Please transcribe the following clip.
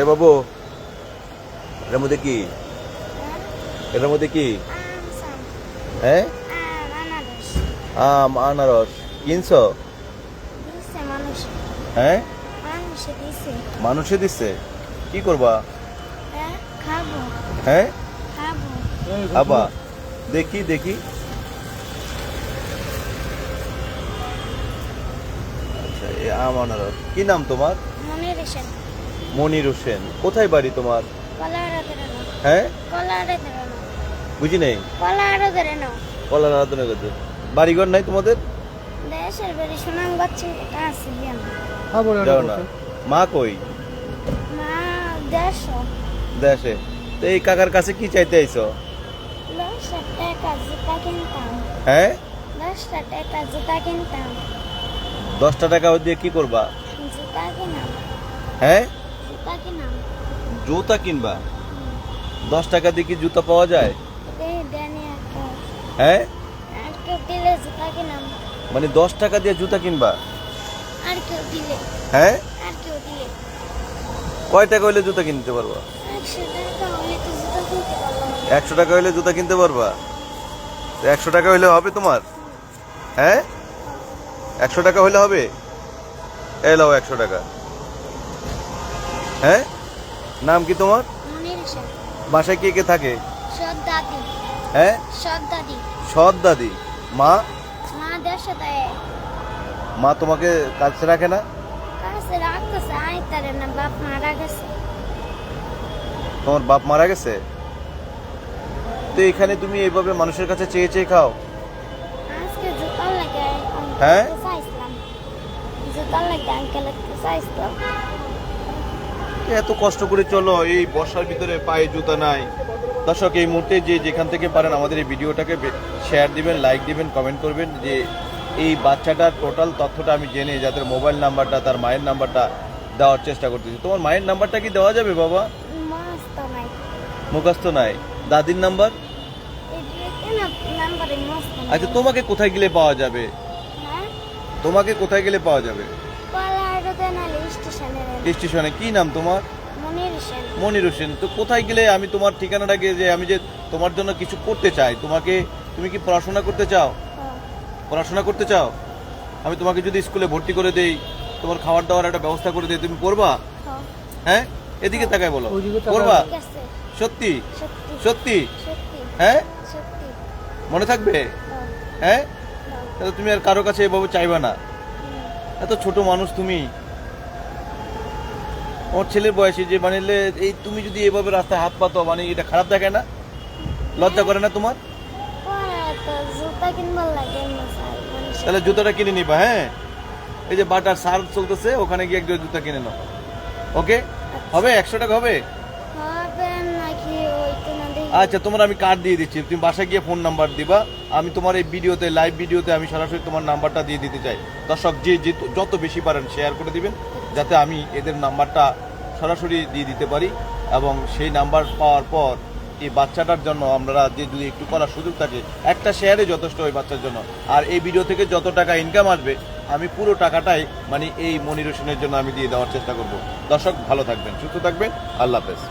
এ বাবু এটার মধ্যে কি? এটার মধ্যে কি? হ্যাঁ? আম আনারস। কিনছো? হ্যাঁ? মানুষে দিচ্ছে কি করবা? হ্যাঁ আবা দেখি দেখি। আচ্ছা এ আম আনারস। কি নাম তোমার? মনির হোসেন কোথায় বাড়ি তোমার? হ্যাঁ? বুঝি নেই কলার করতে বাড়িঘর নাই তোমাদের? মা কই? দেশ। তো এই কাকার কাছে কি চাইতে আইছো? হ্যাঁ? দশটা টাকা দিয়ে কি করবা? হ্যাঁ? জুতা কিনবা? দশ টাকা দিয়ে কি জুতা পাওয়া যায়? হ্যাঁ? মানে দশ টাকা দিয়ে জুতা কিনবা? হ্যাঁ? কয় টাকা হইলে জুতা কিনতে পারবা? একশো টাকা হইলে জুতা কিনতে পারবা? একশো টাকা হইলে হবে তোমার? হ্যাঁ? একশো টাকা হইলে হবে? এই লাও একশো টাকা। হ্যাঁ? নাম কি তোমার? বাসায় কে কে থাকে? হ্যাঁ? সৎ দাদি। মা? মা তোমাকে কাছে রাখে না? তোমার বাপ মারা গেছে? তো এখানে তুমি এইভাবে মানুষের কাছে চেয়ে চেয়ে খাও? হ্যাঁ? এত কষ্ট করে চলো এই বর্ষার ভিতরে পায়ে জুতা নাই। দর্শক এই মুহূর্তে যে যেখান থেকে পারেন আমাদের এই ভিডিওটাকে শেয়ার দিবেন লাইক দিবেন কমেন্ট করবেন যে এই বাচ্চাটার টোটাল তথ্যটা আমি জেনে যাদের মোবাইল নাম্বারটা তার মায়ের নাম্বারটা দেওয়ার চেষ্টা করতেছি। তোমার মায়ের নাম্বারটা কি দেওয়া যাবে বাবা? মুখস্থ নাই। দাদির নাম্বার আচ্ছা তোমাকে কোথায় গেলে পাওয়া যাবে? হ্যাঁ? তোমাকে কোথায় গেলে পাওয়া যাবে? স্টেশনে কি নাম তোমার? মনির হোসেন। তো কোথায় গেলে আমি তোমার ঠিকানাটাকে যে আমি যে তোমার জন্য কিছু করতে চাই তোমাকে তুমি কি পড়াশোনা করতে চাও? হ্যাঁ, পড়াশোনা করতে চাও? আমি তোমাকে যদি স্কুলে ভর্তি করে দেই তোমার খাবার দাবার একটা ব্যবস্থা করে দিই তুমি পড়বা? হ্যাঁ, হ্যাঁ? এদিকে তাকায় বলো। আছে। সত্যি? সত্যি। সত্যি? সত্যি। হ্যাঁ? মনে থাকবে? হ্যাঁ, হ্যাঁ? হ্যাঁ, তাহলে তুমি আর কারও কাছে এভাবে চাইবা না। এত ছোট মানুষ তুমি। ওর ছেলের বয়সে যে মানে এই তুমি যদি এভাবে রাস্তায় হাত পাতো মানে এটা খারাপ দেখে না? লজ্জা করে না তোমার। তাহলে জুতাটা কিনে নিবা হ্যাঁ? এই যে বাটার সার চলতেছে, ওখানে গিয়ে একজন জুতা কিনে নাও। ওকে? হবে? একশো টাকা হবে? আচ্ছা তোমার আমি কার্ড দিয়ে দিচ্ছি। তুমি বাসায় গিয়ে ফোন নাম্বার দিবা। আমি তোমার এই ভিডিওতে লাইভ ভিডিওতে আমি সরাসরি তোমার নাম্বারটা দিয়ে দিতে চাই। দর্শক, যে যত বেশি পারেন শেয়ার করে দিবেন, যাতে আমি এদের নাম্বারটা সরাসরি দিয়ে দিতে পারি এবং সেই নাম্বার পাওয়ার পর এই বাচ্চাটার জন্য আমরা যে যদি একটু করার সুযোগ থাকে, একটা শেয়ারে যথেষ্ট ওই বাচ্চার জন্য। আর এই ভিডিও থেকে যত টাকা ইনকাম আসবে, আমি পুরো টাকাটাই মানে এই মনির জন্য আমি দিয়ে দেওয়ার চেষ্টা করব। দর্শক, ভালো থাকবেন, সুস্থ থাকবেন, আল্লাহ হাফেজ।